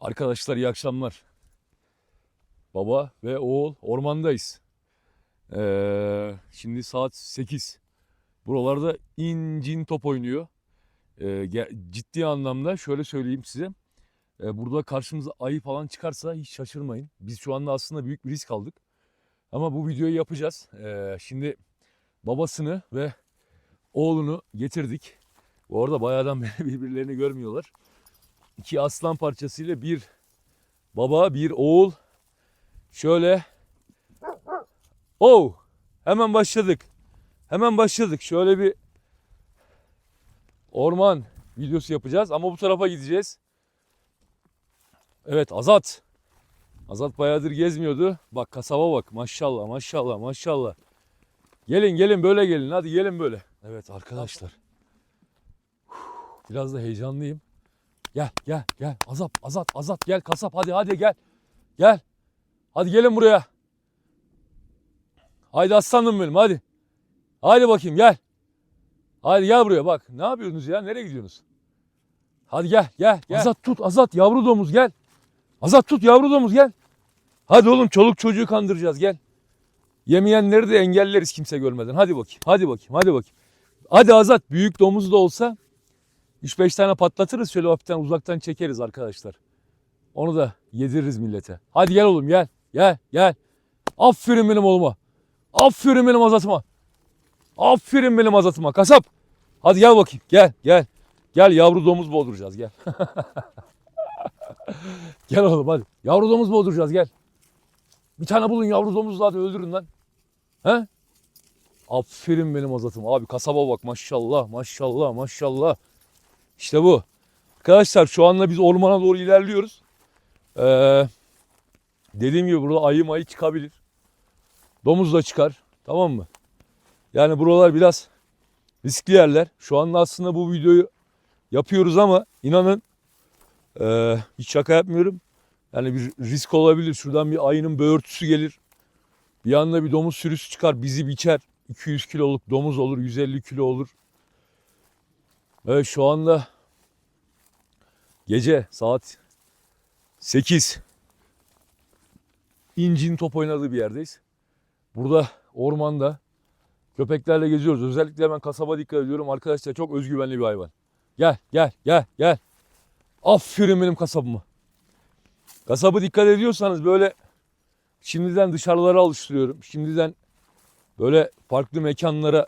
Arkadaşlar iyi akşamlar. Baba ve oğul ormandayız. Ee, şimdi saat 8. Buralarda incin top oynuyor. Ee, ciddi anlamda şöyle söyleyeyim size. Ee, burada karşımıza ayı falan çıkarsa hiç şaşırmayın. Biz şu anda aslında büyük bir risk aldık. Ama bu videoyu yapacağız. Ee, şimdi babasını ve oğlunu getirdik. Bu arada bayağıdan beri birbirlerini görmüyorlar. İki aslan parçasıyla bir baba bir oğul. Şöyle. Oh! Hemen başladık. Hemen başladık. Şöyle bir orman videosu yapacağız ama bu tarafa gideceğiz. Evet Azat. Azat bayağıdır gezmiyordu. Bak kasaba bak maşallah maşallah maşallah. Gelin gelin böyle gelin hadi gelin böyle. Evet arkadaşlar. Biraz da heyecanlıyım. Gel gel gel Azat Azat Azat gel kasap hadi hadi gel. Gel. Hadi gelin buraya. Haydi aslanım benim hadi. Haydi bakayım gel. Haydi gel buraya bak. Ne yapıyorsunuz ya? Nereye gidiyorsunuz? Hadi gel gel gel. Azat tut Azat yavru domuz gel. Azat tut yavru domuz gel. Hadi oğlum çoluk çocuğu kandıracağız gel. Yemeyenleri de engelleriz kimse görmeden. Hadi bakayım. Hadi bakayım. Hadi bakayım. Hadi Azat büyük domuz da olsa 3-5 tane patlatırız şöyle hafiften uzaktan çekeriz arkadaşlar. Onu da yediririz millete. Hadi gel oğlum gel. Gel gel. Aferin benim oğluma. Aferin benim azatıma. Aferin benim azatıma. Kasap. Hadi gel bakayım. Gel gel. Gel yavru domuz boğduracağız gel. gel oğlum hadi. Yavru domuz boğduracağız gel. Bir tane bulun yavru domuzla hadi öldürün lan. He? Aferin benim azatım. Abi kasaba bak maşallah maşallah maşallah. İşte bu. Arkadaşlar şu anda biz ormana doğru ilerliyoruz. Ee, dediğim gibi burada ayı mayı çıkabilir. Domuz da çıkar. Tamam mı? Yani buralar biraz riskli yerler. Şu anda aslında bu videoyu yapıyoruz ama inanın ee, hiç şaka yapmıyorum. Yani bir risk olabilir. Şuradan bir ayının böğürtüsü gelir. Bir anda bir domuz sürüsü çıkar bizi biçer. 200 kiloluk domuz olur, 150 kilo olur. Evet şu anda gece saat 8. İncin top oynadığı bir yerdeyiz. Burada ormanda köpeklerle geziyoruz. Özellikle ben kasaba dikkat ediyorum. Arkadaşlar çok özgüvenli bir hayvan. Gel gel gel gel. Aferin benim kasabıma. Kasabı dikkat ediyorsanız böyle şimdiden dışarılara alıştırıyorum. Şimdiden böyle farklı mekanlara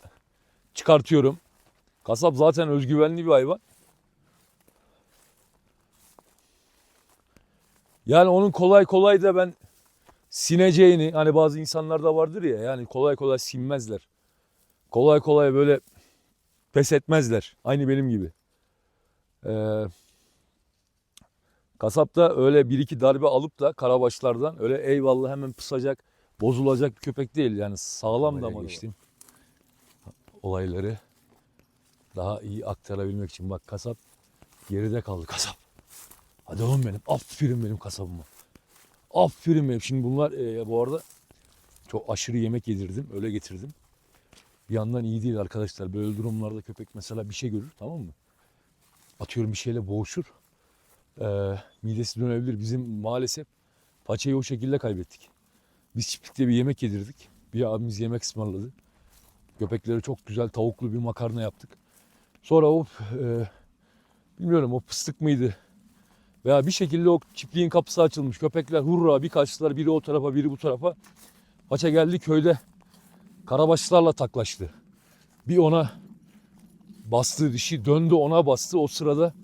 çıkartıyorum. Kasap zaten özgüvenli bir hayvan. Yani onun kolay kolay da ben sineceğini hani bazı insanlarda vardır ya yani kolay kolay sinmezler. Kolay kolay böyle pes etmezler. Aynı benim gibi. Ee, kasap da öyle bir iki darbe alıp da karabaşlardan öyle eyvallah hemen pısacak, bozulacak bir köpek değil. Yani sağlam Olaya da geçtim. olayları daha iyi aktarabilmek için. Bak kasap geride kaldı kasap. Hadi oğlum benim. Aferin benim kasabıma. Aferin benim. Şimdi bunlar e, bu arada çok aşırı yemek yedirdim. Öyle getirdim. Bir yandan iyi değil arkadaşlar. Böyle durumlarda köpek mesela bir şey görür tamam mı? Atıyorum bir şeyle boğuşur. Ee, midesi dönebilir. Bizim maalesef paçayı o şekilde kaybettik. Biz çiftlikte bir yemek yedirdik. Bir abimiz yemek ısmarladı. Köpeklere çok güzel tavuklu bir makarna yaptık. Sonra o e, bilmiyorum o fıstık mıydı? Veya bir şekilde o çiftliğin kapısı açılmış. Köpekler hurra bir kaçtılar. Biri o tarafa biri bu tarafa. Paça geldi köyde karabaşlarla taklaştı. Bir ona bastı dişi döndü ona bastı. O sırada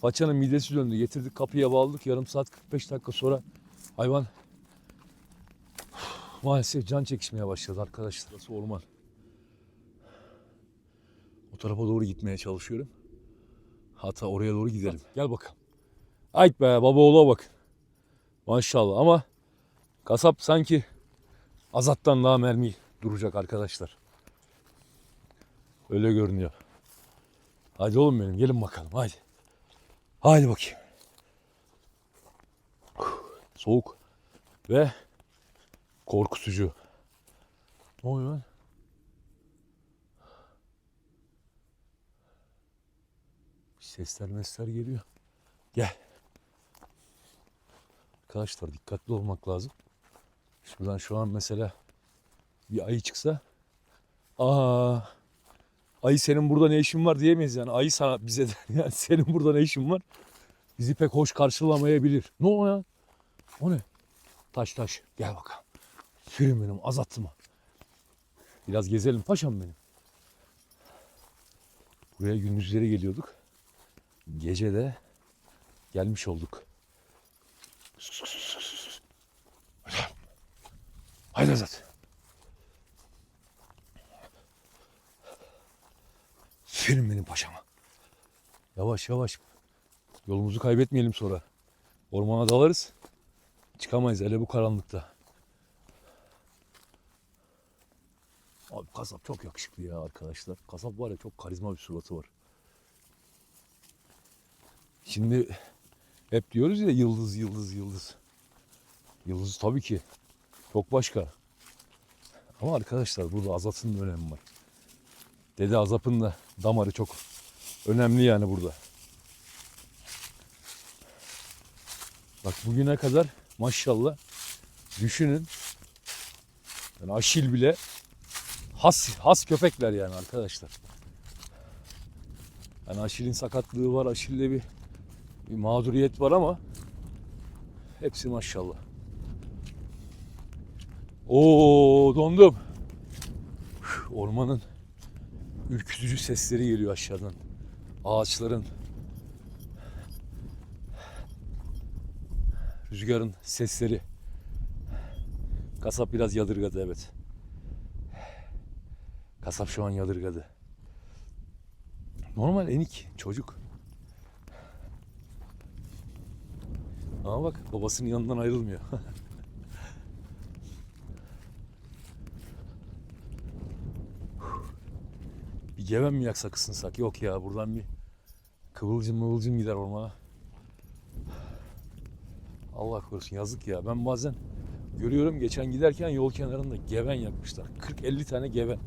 paçanın midesi döndü. Getirdik kapıya bağladık. Yarım saat 45 dakika sonra hayvan maalesef can çekişmeye başladı arkadaşlar. Burası orman. Tarafa doğru gitmeye çalışıyorum. Hatta oraya doğru gidelim. Gel bakalım. Ayt be baba oğula bak. Maşallah ama kasap sanki azattan daha mermi duracak arkadaşlar. Öyle görünüyor. Hadi oğlum benim gelin bakalım hadi. Hadi bakayım. Soğuk ve korkutucu. Ne oluyor lan? Sesler mesler geliyor. Gel. arkadaşlar dikkatli olmak lazım. Şuradan şu an mesela bir ayı çıksa aa ayı senin burada ne işin var diyemeyiz yani. Ayı sana bize der yani senin burada ne işin var? Bizi pek hoş karşılamayabilir. Ne o ya? O ne? Taş taş. Gel bakalım. Sürün benim azaltma. Biraz gezelim paşam benim. Buraya gündüzleri geliyorduk. Gece de gelmiş olduk. Haydi Azat. Verin benim paşama. Yavaş yavaş. Yolumuzu kaybetmeyelim sonra. Ormana dalarız. Çıkamayız hele bu karanlıkta. Abi kasap çok yakışıklı ya arkadaşlar. Kasap var ya çok karizma bir suratı var. Şimdi hep diyoruz ya yıldız yıldız yıldız. Yıldız tabii ki çok başka. Ama arkadaşlar burada Azat'ın da önemi var. Dede Azap'ın da damarı çok önemli yani burada. Bak bugüne kadar maşallah düşünün. Yani Aşil bile has has köpekler yani arkadaşlar. Yani Aşil'in sakatlığı var, Aşil'de bir, bir mağduriyet var ama hepsi maşallah. Oo dondum. Ormanın ürkütücü sesleri geliyor aşağıdan. Ağaçların rüzgarın sesleri. Kasap biraz yadırgadı evet. Kasap şu an yadırgadı. Normal enik çocuk. Ama bak babasının yanından ayrılmıyor. bir geven mi yaksak ısınsak? Yok ya buradan bir kıvılcım mıvılcım gider ormana. Allah korusun yazık ya. Ben bazen görüyorum geçen giderken yol kenarında geven yakmışlar. 40-50 tane geven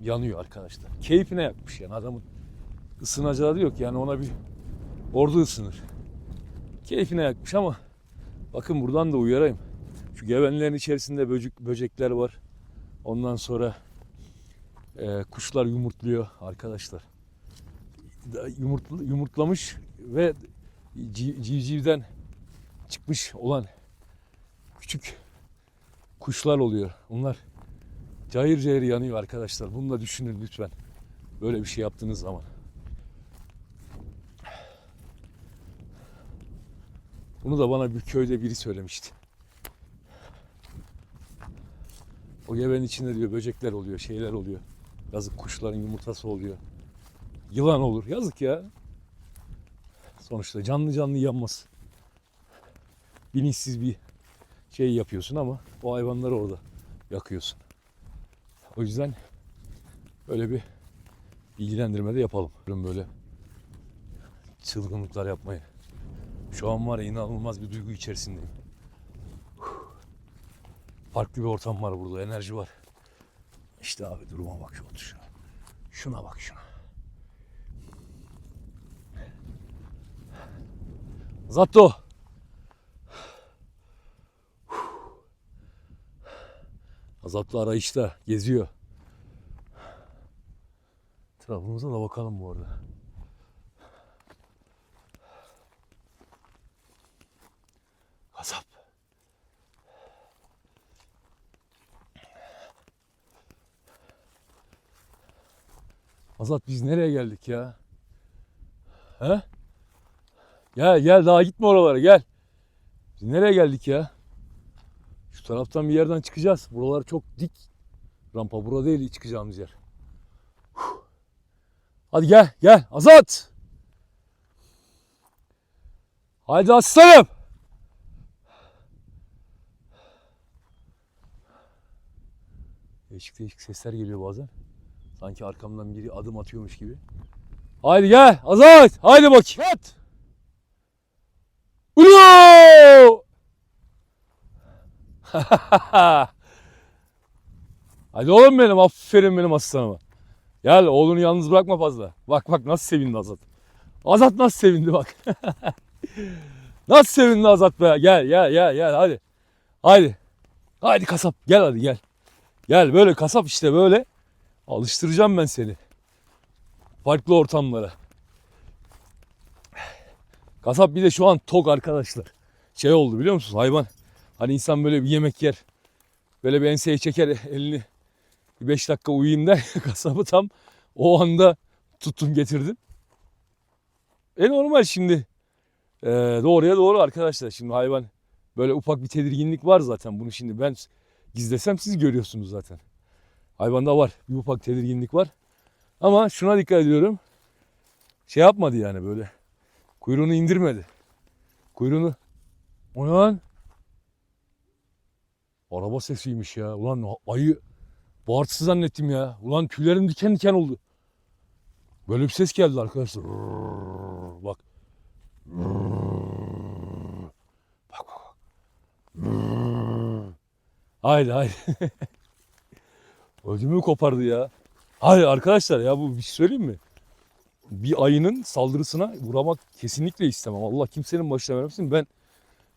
yanıyor arkadaşlar. Keyfine yakmış yani adamın ısınacağı yok yani ona bir ordu ısınır. Keyfine yakmış ama bakın buradan da uyarayım. Şu gevenlerin içerisinde böcek, böcekler var. Ondan sonra e, kuşlar yumurtluyor arkadaşlar. Da- Yumurtl, yumurtlamış ve ci- civcivden çıkmış olan küçük kuşlar oluyor. Bunlar cayır cayır yanıyor arkadaşlar. Bunu da düşünün lütfen. Böyle bir şey yaptığınız zaman. Bunu da bana bir köyde biri söylemişti. O gebenin içinde diyor böcekler oluyor, şeyler oluyor. Yazık kuşların yumurtası oluyor. Yılan olur. Yazık ya. Sonuçta canlı canlı yanmaz. Bilinçsiz bir şey yapıyorsun ama o hayvanları orada yakıyorsun. O yüzden böyle bir bilgilendirme de yapalım. Böyle çılgınlıklar yapmayı. Şu an var ya inanılmaz bir duygu içerisindeyim. Farklı bir ortam var burada, enerji var. İşte abi duruma bak şu otur şuna. Bak şuna. Zatto. Azatlı arayışta geziyor. Etrafımıza da bakalım bu arada. Azat biz nereye geldik ya? He? Gel gel daha gitme oralara gel. Biz nereye geldik ya? Şu taraftan bir yerden çıkacağız. Buralar çok dik. Rampa bura değil çıkacağımız yer. Hadi gel gel Azat. Haydi aslanım. Değişik değişik sesler geliyor bazen. Sanki arkamdan biri adım atıyormuş gibi. Haydi gel Azat. Haydi bakayım. At. Ulo! Hadi oğlum benim aferin benim aslanıma. Gel oğlunu yalnız bırakma fazla. Bak bak nasıl sevindi Azat. Azat nasıl sevindi bak. Nasıl sevindi Azat be? Gel gel gel gel hadi. Haydi. Haydi kasap gel hadi gel. Gel böyle kasap işte böyle. Alıştıracağım ben seni. Farklı ortamlara. Kasap bir de şu an tok arkadaşlar. Şey oldu biliyor musunuz hayvan. Hani insan böyle bir yemek yer. Böyle bir enseye çeker elini. Bir 5 dakika uyuyayım der. Kasabı tam o anda tuttum getirdim. E normal şimdi. Ee, doğruya doğru arkadaşlar. Şimdi hayvan böyle ufak bir tedirginlik var zaten. Bunu şimdi ben gizlesem siz görüyorsunuz zaten. Hayvanda var. Bir ufak tedirginlik var. Ama şuna dikkat ediyorum. Şey yapmadı yani böyle. Kuyruğunu indirmedi. Kuyruğunu. O ne lan? Araba sesiymiş ya. Ulan ayı bağırtısı zannettim ya. Ulan tüylerim diken diken oldu. Böyle bir ses geldi arkadaşlar. Bak. Bak bak. Haydi haydi. Ödümü kopardı ya. Hayır arkadaşlar ya bu bir şey söyleyeyim mi? Bir ayının saldırısına uğramak kesinlikle istemem. Allah kimsenin başına vermesin. Ben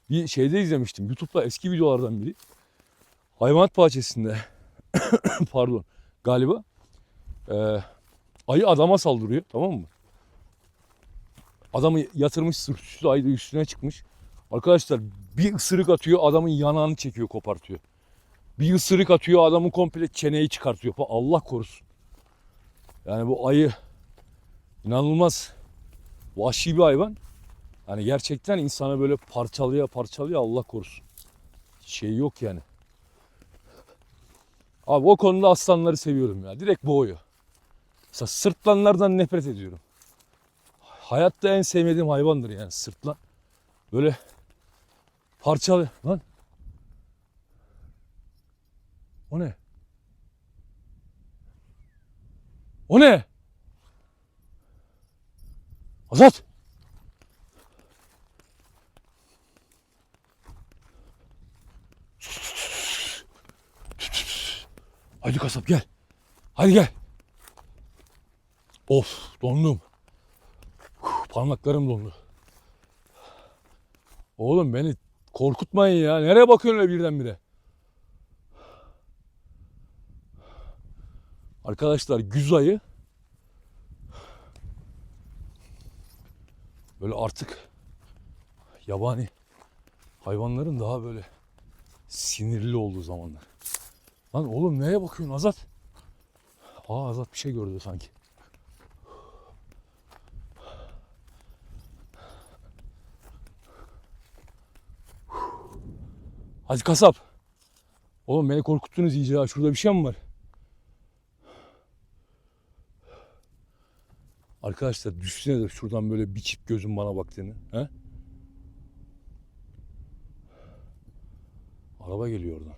bir şeyde izlemiştim. YouTube'da eski videolardan biri. Hayvanat bahçesinde pardon galiba e, ayı adama saldırıyor tamam mı? Adamı yatırmış sırt üstü ayı da üstüne çıkmış. Arkadaşlar bir ısırık atıyor adamın yanağını çekiyor kopartıyor. Bir ısırık atıyor adamın komple çeneyi çıkartıyor. Allah korusun. Yani bu ayı inanılmaz vahşi bir hayvan. Hani gerçekten insanı böyle parçalıyor parçalıyor Allah korusun. Şey yok yani. Abi o konuda aslanları seviyorum ya. Direkt boğuyor. Mesela sırtlanlardan nefret ediyorum. Hayatta en sevmediğim hayvandır yani sırtlan. Böyle parçalı. Lan. O ne? O ne? Azat. Hadi kasap gel. Hadi gel. Of dondum. Uf, Parmaklarım dondu. Oğlum beni korkutmayın ya. Nereye bakıyorsun öyle birdenbire? Arkadaşlar güz ayı böyle artık yabani hayvanların daha böyle sinirli olduğu zamanlar. Lan oğlum neye bakıyorsun Azat? Aa Azat bir şey gördü sanki. Hadi kasap. Oğlum beni korkuttunuz iyice ha. Şurada bir şey mi var? Arkadaşlar düşünsene de şuradan böyle bir çift gözün bana baktığını. He? Araba geliyor oradan.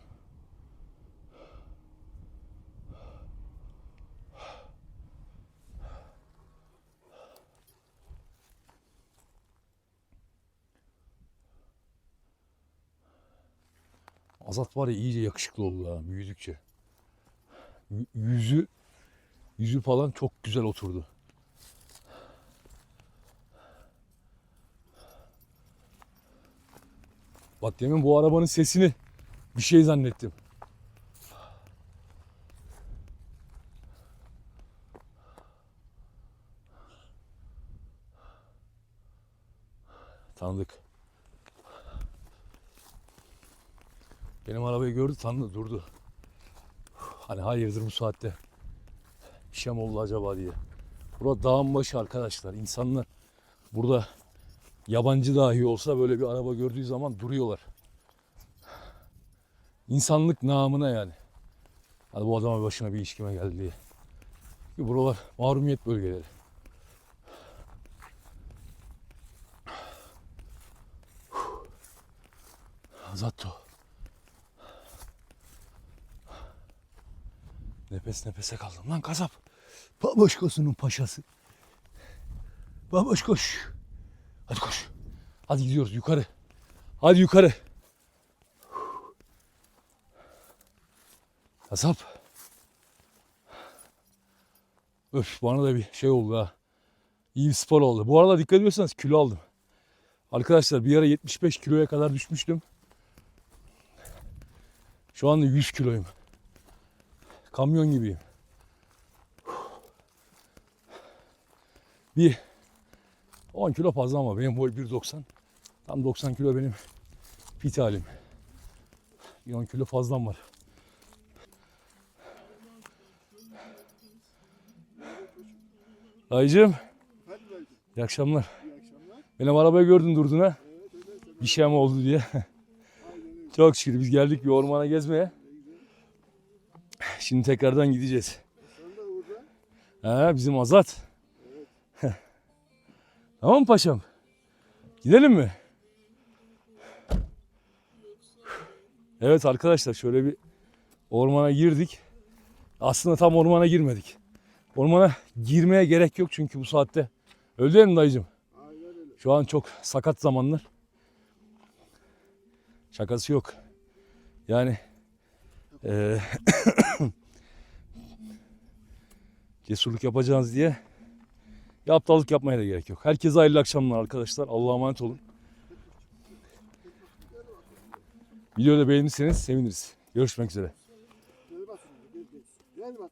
Azat var ya iyice yakışıklı oldu ha büyüdükçe. Y- Yüzü yüzü falan çok güzel oturdu. Bak demin bu arabanın sesini bir şey zannettim. Tanıdık. Benim arabayı gördü tanıdı durdu. Hani hayırdır bu saatte. Bir şey mi oldu acaba diye. Burada dağın başı arkadaşlar. İnsanlar burada yabancı dahi olsa böyle bir araba gördüğü zaman duruyorlar. İnsanlık namına yani. Hadi bu adama başına bir işkime geldi diye. Çünkü buralar mahrumiyet bölgeleri. Zatto. Nefes nefese kaldım. Lan kasap. Baboşkosunun paşası. Baboş koş. Hadi koş. Hadi gidiyoruz yukarı. Hadi yukarı. Kasap. Öf bana da bir şey oldu ha. İyi bir spor oldu. Bu arada dikkat ediyorsanız kilo aldım. Arkadaşlar bir ara 75 kiloya kadar düşmüştüm. Şu anda 100 kiloyum. Kamyon gibiyim. Bir 10 kilo fazla ama benim boy 1.90. Tam 90 kilo benim fit halim. Bir 10 kilo fazlam var. Dayıcığım iyi akşamlar. iyi akşamlar. Benim arabayı gördün durdun ha. Evet. Bir şey mi oldu diye. Çok şükür biz geldik bir ormana gezmeye. Şimdi tekrardan gideceğiz. Ha, bizim Azat. Tamam mı paşam? Gidelim mi? Evet arkadaşlar şöyle bir ormana girdik. Aslında tam ormana girmedik. Ormana girmeye gerek yok çünkü bu saatte. Öyle değil mi dayıcım? Şu an çok sakat zamanlar. Şakası yok. Yani eee cesurluk yapacağız diye ya aptallık yapmaya da gerek yok. Herkese hayırlı akşamlar arkadaşlar. Allah'a emanet olun. Videoyu da beğenirseniz seviniriz. Görüşmek üzere.